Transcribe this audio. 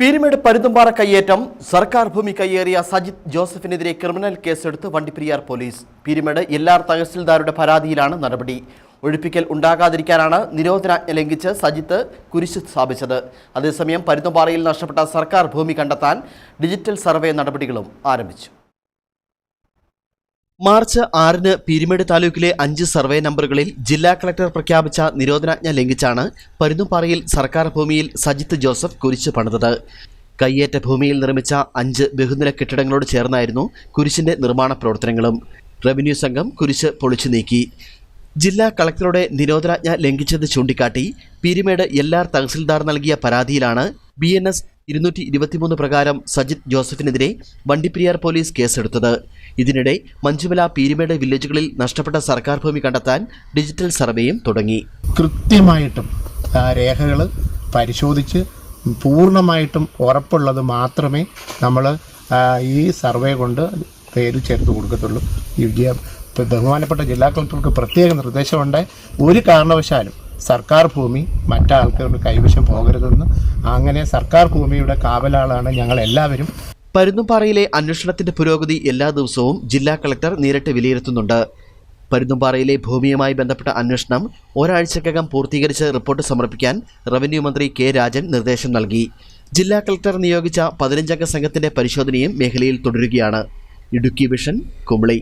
പീരുമേട് പരുന്തുംപാറ കയ്യേറ്റം സർക്കാർ ഭൂമി കയ്യേറിയ സജിത് ജോസഫിനെതിരെ ക്രിമിനൽ കേസെടുത്ത് വണ്ടിപ്പെരിയാർ പോലീസ്. പീരുമേട് എല്ലാർ തഹസിൽദാരുടെ പരാതിയിലാണ് നടപടി. ഒഴിപ്പിക്കൽ ഉണ്ടാകാതിരിക്കാനാണ് നിരോധനാജ്ഞ ലംഘിച്ച് സജിത്ത് കുരിശ് സ്ഥാപിച്ചത്. അതേസമയം പരുന്തുംപാറയിൽ നഷ്ടപ്പെട്ട സർക്കാർ ഭൂമി കണ്ടെത്താൻ ഡിജിറ്റൽ സർവേ നടപടികളും ആരംഭിച്ചു. മാർച്ച് ആറിന് പീരുമേട് താലൂക്കിലെ അഞ്ച് സർവേ നമ്പറുകളിൽ ജില്ലാ കളക്ടർ പ്രഖ്യാപിച്ച നിരോധനാജ്ഞ ലംഘിച്ചാണ് പരുന്നുപാറയിൽ സർക്കാർ ഭൂമിയിൽ സജിത്ത് ജോസഫ് കുരിശ് പണിതത്. കയ്യേറ്റ ഭൂമിയിൽ നിർമ്മിച്ച അഞ്ച് ബഹുനില കെട്ടിടങ്ങളോട് ചേർന്നായിരുന്നു കുരിശിന്റെ നിർമ്മാണ പ്രവർത്തനങ്ങളും. റവന്യൂ സംഘം കുരിശ് പൊളിച്ചു നീക്കി. ജില്ലാ കളക്ടറുടെ നിരോധനാജ്ഞ ലംഘിച്ചത് ചൂണ്ടിക്കാട്ടി പീരുമേട് എല്ലാർ തഹസിൽദാർ നൽകിയ പരാതിയിലാണ് ബി എൻ എസ് ഇരുന്നൂറ്റി ഇരുപത്തിമൂന്ന് പ്രകാരം സജിത് ജോസഫിനെതിരെ വണ്ടിപ്പെരിയാർ പോലീസ് കേസെടുത്തത്. ഇതിനിടെ മഞ്ചുമല പീരുമേട് വില്ലേജുകളിൽ നഷ്ടപ്പെട്ട സർക്കാർ ഭൂമി കണ്ടെത്താൻ ഡിജിറ്റൽ സർവേയും തുടങ്ങി. കൃത്യമായിട്ടും രേഖകൾ പരിശോധിച്ച് പൂർണമായിട്ടും ഉറപ്പുള്ളത് മാത്രമേ നമ്മൾ ഈ സർവേ കൊണ്ട് പേര് ചേർത്ത് കൊടുക്കത്തുള്ളൂ. ഈ ബഹുമാനപ്പെട്ട ജില്ലാ കളക്ടർക്ക് പ്രത്യേക നിർദ്ദേശമുണ്ട്. ഒരു കാരണവശാലും സർക്കാർ ഭൂമി മറ്റാൾക്കാരുടെ കൈവശം പോകരുതെന്ന്. അങ്ങനെ സർക്കാർ ഭൂമിയുടെ കാവലാളാണ് ഞങ്ങൾ എല്ലാവരും പരുന്തുംപാറയിലെ അന്വേഷണത്തിന്റെ പുരോഗതി എല്ലാ ദിവസവും ജില്ലാ കളക്ടർ നേരിട്ട് വിലയിരുത്തുന്നുണ്ട്. പരുന്തുംപാറയിലെ ഭൂമിയുമായി ബന്ധപ്പെട്ട അന്വേഷണം ഒരാഴ്ചക്കകം പൂർത്തീകരിച്ച് റിപ്പോർട്ട് സമർപ്പിക്കാൻ റവന്യൂ മന്ത്രി കെ രാജൻ നിർദ്ദേശം നൽകി. ജില്ലാ കളക്ടർ നിയോഗിച്ച പതിനഞ്ചംഗ സംഘത്തിന്റെ പരിശോധനയും മേഖലയിൽ തുടരുകയാണ്. ഇടുക്കി വിഷൻ കുമളി.